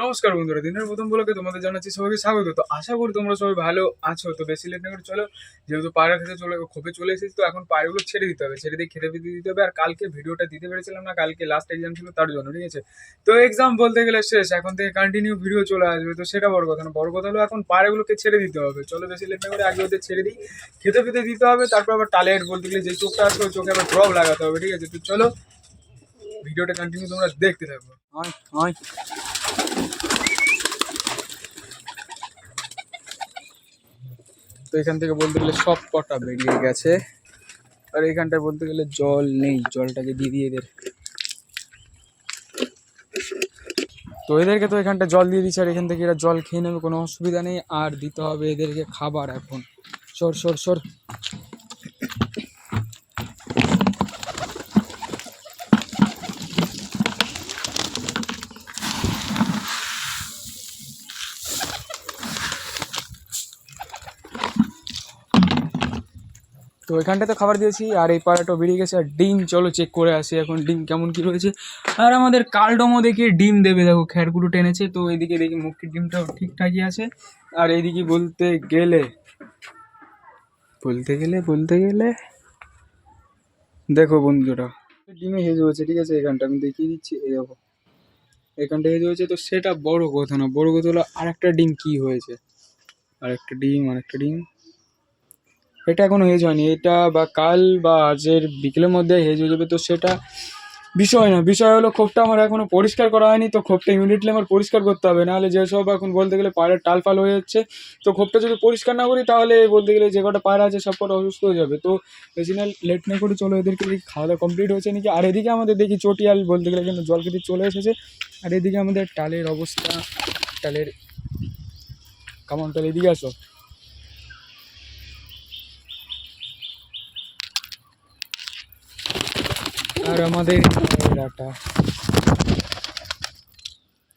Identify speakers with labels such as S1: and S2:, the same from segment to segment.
S1: নমস্কার বন্ধুরা, দিনের প্রথম বলকে তোমাদের জানাচ্ছি সবাইকে স্বাগত। তো আশা করি তোমরা সবাই ভালো আছো। তো বেশি লেট না করে চলো, যেহেতু পায়রা খেতে চলে খোপে চলে এসেছি, তো এখন পায়রাগুলো ছেড়ে দিতে হবে। ছেড়ে দিয়ে খেতে ফিতে দিতে হবে, আর কালকে ভিডিওটা দিতে পেরেছিলাম না, কালকে লাস্ট এক্সাম ছিল তার জন্য, ঠিক আছে? তো এক্সাম বলতে গেলে শেষ, এখন থেকে কন্টিনিউ ভিডিও চলে আসবে, তো সেটা বড় কথা না। বড় কথা হলো এখন পায়রাগুলোকে ছেড়ে দিতে হবে। চলো বেশি লেট না করে আগে ওদের ছেড়ে দিই, খেতে ফিতে দিতে হবে, তারপর আবার টালের বলতে গেলে যে চোখটা আছে, ওই চোখে আবার ড্রপ লাগাতে হবে, ঠিক আছে? তো চলো ভিডিওটা কন্টিনিউ তোমরা দেখতে থাকব তো এখান থেকে বলতে গেলে সব কটা বেরিয়ে গেছে। আর এখানটায় বলতে গেলে জল নেই, জলটাকে দিয়ে দিয়ে এদের। তো এদেরকে তো এখানটা জল দিয়ে দিচ্ছে, আর এখান থেকে এরা জল খেয়ে নেবে, কোনো অসুবিধা নেই। আর দিতে হবে এদেরকে খাবার এখন। সর সর সর। তো এখানটাতে খাবার দিয়েছি, আর এই পাড়াটাও বেরিয়ে গেছে, আর ডিম, চলো চেক করে আসি এখন ডিম কেমন কি রয়েছে। আর আমাদের কালডমও দেখি ডিম দেবে, দেখো খ্যারগুলো টেনেছে, তো এইদিকে দেখি মুক্তির ডিমটাও ঠিকঠাকই আছে। আর এইদিকে বলতে গেলে বলতে গেলে বলতে গেলে, দেখো বন্ধুরা, ডিমে হেজ হয়েছে, ঠিক আছে, এখানটা আমি দেখিয়ে দিচ্ছি, এই দেখো। এখানটা হেজ হয়েছে, তো সেটা বড় কথা না, বড় কথা হলো আর একটা ডিম কি হয়েছে? আর একটা ডিম আর একটা ডিম। এটা এখনও হেজ হয়নি। এটা বা কাল বা আজের বিকেলের মধ্যে হেজ হয়ে যাবে। তো সেটা বিষয় না। বিষয় হলো ক্ষোভটা আমার এখনও পরিষ্কার করা হয়নি। তো ক্ষোভটা ইমিডিয়েটলি আমার পরিষ্কার করতে হবে। নাহলে যেসব এখন বলতে গেলে পায়ের টাল ফাল হয়ে যাচ্ছে। তো ক্ষোভটা যদি পরিষ্কার না করি, তাহলে বলতে গেলে যে কটা পায়রা আছে সব কটা অসুস্থ হয়ে যাবে। তো বেশি না লেট না করে চলো, এদেরকে দেখি খাওয়া দাওয়া কমপ্লিট হয়েছে নাকি? আর এদিকে আমাদের দেখি চটিয়াল বলতে গেলে কিন্তু জল খেতে চলে এসেছে। আর এদিকে আমাদের টালের অবস্থা, টালের কেমন টাল এদিকে আসো। আর আমাদের পায়রাটা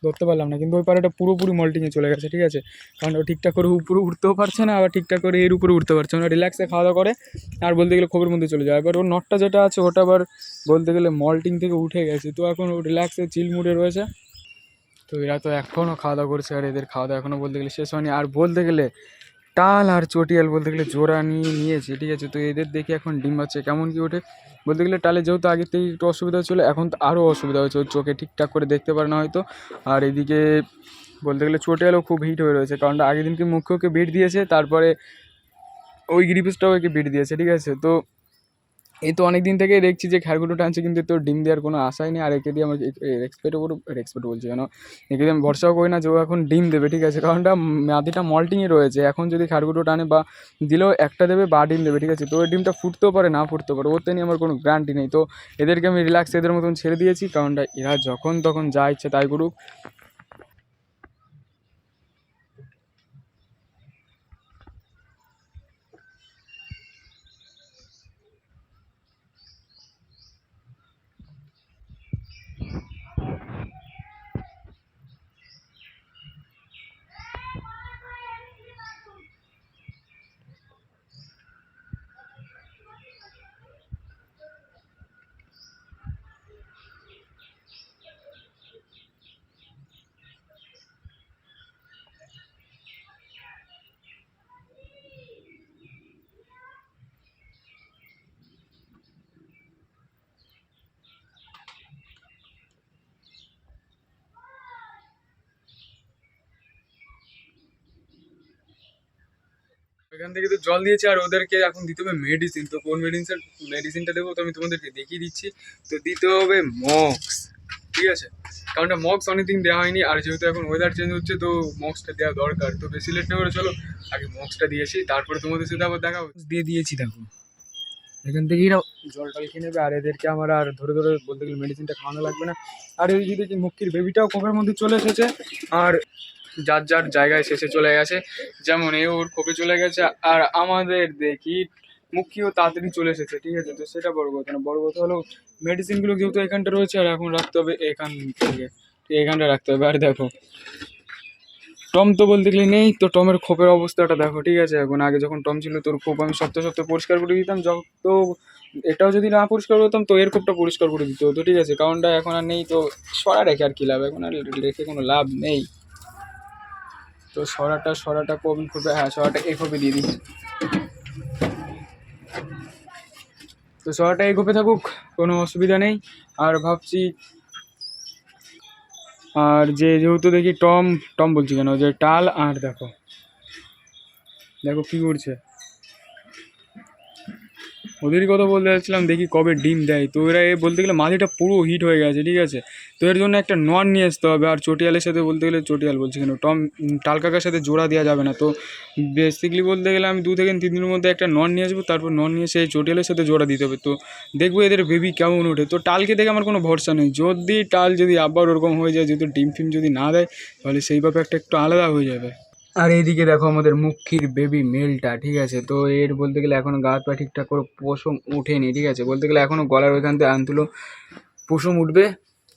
S1: ধরতে পারলাম না, কিন্তু ওই পায়রাটা পুরোপুরি মল্টিংয়ে চলে গেছে, ঠিক আছে? কারণ ও ঠিকঠাক করে উপরে উঠতেও পারছে না, আবার ঠিকঠাক করে এর উপরে উঠতে পারছে না। রিল্যাক্সে খাওয়া দাওয়া করে, আর বলতে গেলে খবরের মধ্যে চলে যায়। এবার ওর নটটা যেটা আছে, ওটা আবার বলতে গেলে মল্টিং থেকে উঠে গেছে। তো এখন ও রিল্যাক্সে চিল মুডে রয়েছে। তো এরা তো এখনও খাওয়া দাওয়া করছে, আর এদের খাওয়া দাওয়া এখনও বলতে গেলে শেষ হয়নি। আর বলতে গেলে টাল আর চটিয়াল বলতে গেলে জোড়া নিয়ে নিয়েছে, ঠিক আছে? তো এদের দেখে এখন ডিম বাচ্চা কেমন কি ওঠে। বলতে গেলে টালে যেহেতু আগের থেকে একটু অসুবিধা ছিল এখন তো আরও অসুবিধা হয়েছে চোখে ঠিকঠাক করে দেখতে পারে না হয়তো। আর এদিকে বলতে গেলে চটিয়ালও খুব হিট হয়ে রয়েছে, কারণ আগের দিনকে মুখ্য ওকে বিট দিয়েছে, তারপরে ওই গ্রিপিসটাও ওকে বেট দিয়েছে, ঠিক আছে? তো এই তো অনেক দিন থেকেই দেখছি যে খ্যারগুলো টানছে, কিন্তু তোর ডিম দেওয়ার কোনো আশাই নেই। আর একে দিয়ে আমার এক্সপেক্ট ওপর এক্সপেক্ট বলছি কেন? একে দিয়ে আমি ভরসাও করি না যে ও এখন ডিম দেবে, ঠিক আছে? কারণটা মাদিটা মল্টিংয়ে রয়েছে। এখন যদি খ্যারগুলো টানে বা দিলেও একটা দেবে, বা ডিম দেবে, ঠিক আছে? তো ওই ডিমটা ফুটতেও পারে, না ফুটতে পারে ওতে নিয়ে আমার কোনো গ্যারান্টি নেই। তো এদেরকে আমি রিল্যাক্স এদের মতন ছেড়ে দিয়েছি কারণটা এরা যখন তখন যা ইচ্ছে তাই করুক। এখান থেকে তো জল দিয়েছে আর ওদেরকে এখন দিতে হবে মেডিসিন তো কোন মেডিসিন মেডিসিনটা দেবো? তো আমি তোমাদেরকে দেখিয়ে দিচ্ছি। তো দিতে হবে মক্স ঠিক আছে? কারণ মক্স অনেকদিন দেওয়া হয়নি। আর যেহেতু এখন ওয়েদার চেঞ্জ হচ্ছে, তো মক্সটা দেওয়া দরকার। তো বেশি লেট না করে চলো, আগে মক্সটা দিয়েছি তারপরে তোমাদের সাথে আবার দেখা দিয়ে দিয়েছি, দেখো। এখান থেকেই এরা জল টল খেয়ে নেবে। আর এদেরকে আমার আর ধরে ধরে বলতে গেলে মেডিসিনটা খাওয়ানো লাগবে না। আর এই যদি মুক্তির বেবিটাও কোপের মধ্যে চলে এসেছে। আর যার যার জায়গায় শেষে চলে গেছে। যেমন এ ওর কোপে চলে গেছে আর আমাদের দেখি মুখিও তাড়াতাড়ি চলে এসেছে, ঠিক আছে? তো সেটা বড় কথা না। বড় কথা হলো মেডিসিনগুলো যেহেতু এখানটা রয়েছে আর এখন রাখতে হবে এখান থেকে। এখানটা রাখতে হবে। আর দেখো, টম তো বলতে গেলে নেই, তো টমের খোপের অবস্থাটা দেখো, ঠিক আছে? এখন আগে যখন টম ছিল তোর খোপ আমি সপ্তাহে সপ্তাহে পরিষ্কার করে দিতাম। যত এটাও যদি না পরিষ্কার করতাম, তো এর কোপটা পরিষ্কার করে দিত তো ঠিক আছে? কারণটা এখন আর নেই, তো সরা রেখে আর কী লাভ? এখন আর রেখে কোনো লাভ নেই। তো সরাটা সরাটা কোন খোপে হ্যাঁ সরাটা এই খোপে দিয়ে দিই। তো সরাটা এই খোপে থাকুক, কোনো অসুবিধা নেই। আর ভাবছি, আর যে যেহেতু দেখি টম টম বলছি কেন? যে টাল আর দেখো দেখো কী করছে। ওদেরই কথা বলতে যাচ্ছিলাম, দেখি কবে ডিম দেয়। তো এরা এ বলতে গেলে মাটিটা পুরো হিট হয়ে গেছে, ঠিক আছে? তো এর জন্য একটা নন নিয়ে আসতে হবে। আর চটিয়ালের সাথে বলতে গেলে চটিয়াল বলছি কেন? টম উম, টাল কাকার সাথে জোড়া দেওয়া যাবে না। তো বেসিকলি বলতে গেলে আমি দু থেকে তিন দিনের মধ্যে একটা নন নিয়ে আসব তারপর নন নিয়ে এসে চটিয়ালের সাথে জোড়া দিতে হবে। তো দেখব এদের বেবি কেমন ওঠে। তো টালকে দেখে আমার কোনো ভরসা নেই। যদি টাল যদি আবার ওরকম হয়ে যায় যদি ডিম ফিম যদি না দেয় তাহলে সেই একটা একটু আলাদা হয়ে যাবে। আর এইদিকে দেখো আমাদের মুখির বেবি মেলটা ঠিক আছে? তো এর বলতে গেলে এখনও গা পা ঠিকঠাক করে পশম ওঠেনি ঠিক আছে? বলতে গেলে এখনও গলার ওইখান থেকে আনতুলো পশম উঠবে।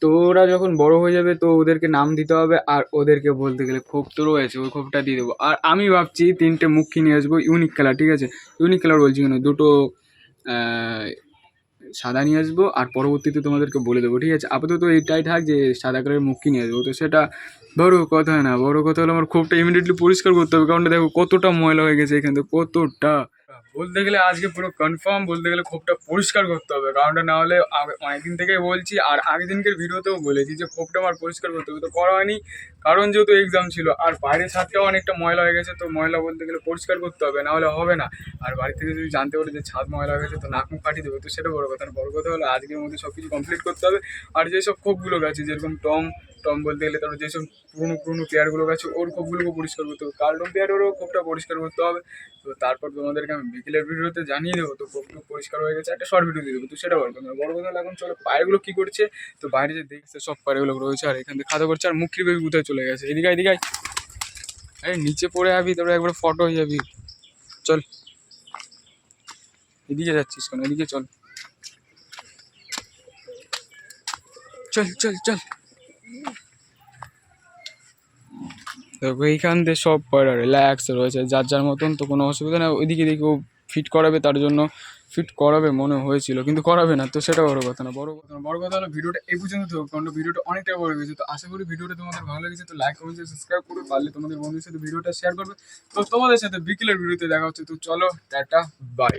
S1: তো ওরা যখন বড় হয়ে যাবে তো ওদেরকে নাম দিতে হবে আর ওদেরকে বলতে গেলে খোপ তো রয়েছে ওই খোপটা দিয়ে দেবো। আর আমি ভাবছি তিনটে মুখি নিয়ে আসব ইউনিক কালার ঠিক আছে? ইউনিক কালার বলছি কেন? দুটো সাদা নিয়ে আসব আর পরবর্তীতে তোমাদেরকে বলে দেবো, ঠিক আছে? আপাতত এইটাই থাক যে সাদা কালারের মুখি নিয়ে আসব। তো সেটা বড় কথা না, বড় কথা হলো আমার খোপটা ইমিডিয়েটলি পরিষ্কার করতে হবে। কারণ দেখো কতটা ময়লা হয়ে গেছে এখান কতটা? বলতে গেলে আজকে পুরো কনফার্ম বলতে গেলে খোপটা পরিষ্কার করতে হবে। কারণটা না হলে অনেকদিন থেকেই বলছি, আর আগের দিনকের ভিডিওতেও বলেছি যে খোপটা আমার পরিষ্কার করতে হবে। তো করা হয়নি, কারণ যেহেতু এক্সাম ছিল, আর বাইরের ছাদটাও অনেকটা ময়লা হয়ে গেছে, তো ময়লা বলতে গেলে পরিষ্কার করতে হবে, না হলে হবে না। আর বাড়ি থেকে যদি জানতে পারে যে ছাদ ময়লা হয়ে গেছে, তো নাক মুখ কাটিয়ে দেবে, তো সেটা বড় কথা বড় কথা হলো আজকের মধ্যে সব কিছু কমপ্লিট করতে হবে। আর যেসব খোপগুলো গেছে, যেরকম টম টম বলতে গেলে তারপর যেসব পুরনো পুরনো পেয়ারগুলো গেছে, ওর খোপগুলোকে পরিষ্কার করতে হবে। কার্টুন পেয়ারেরও খোপটা পরিষ্কার করতে হবে। তো তারপর তোমাদেরকে আমি বিকেলের ভিডিওতে জানিয়ে দেবো, তো খোপগুলো পরিষ্কার হয়ে গেছে, একটা শর্ট ভিডিও দিয়ে দেবো, তো সেটা বড় না। বড় কথা এখন চলো পায়েরগুলো কী করছে, তো বাইরে যে দেখছে, সব পায়েরগুলো রয়েছে, আর এখান থেকে খাওয়া করছে আর মুখরি বেবি কোথায় চলে গেছে? এদিকে এদিকে আরে নিচে পড়ে যাবি, তারপরে একবার ফটো হয়ে যাবি। চল। এদিকে যাচ্ছিস কেন? এদিকে চল। চল চল চল। দেখো, এইখান থেকে সব পয়রা রিল্যাক্স রয়েছে, যার যার মতন, তো কোনো অসুবিধা নেই। ওইদিকে দিকে ও ফিট করাবে, তার জন্য ফিট করাবে মনে হয়েছিল, কিন্তু করাবে না, তো সেটা বড় কথা না, বড় কথা না। বড় কথা হলো ভিডিওটা এই পর্যন্ত থাকুক কারণ ভিডিওটা অনেকটা বড় হয়েছে, তো আশা করি ভিডিওটা তোমাদের ভালো লেগেছে, তো লাইক কমেন্ট সাবস্ক্রাইব করবে, পারলে তোমাদের বন্ধুদের সাথে ভিডিওটা শেয়ার করবে। তো তোমাদের সাথে বিকেলের ভিডিওতে দেখা হচ্ছে, তো চলো, টাটা বাই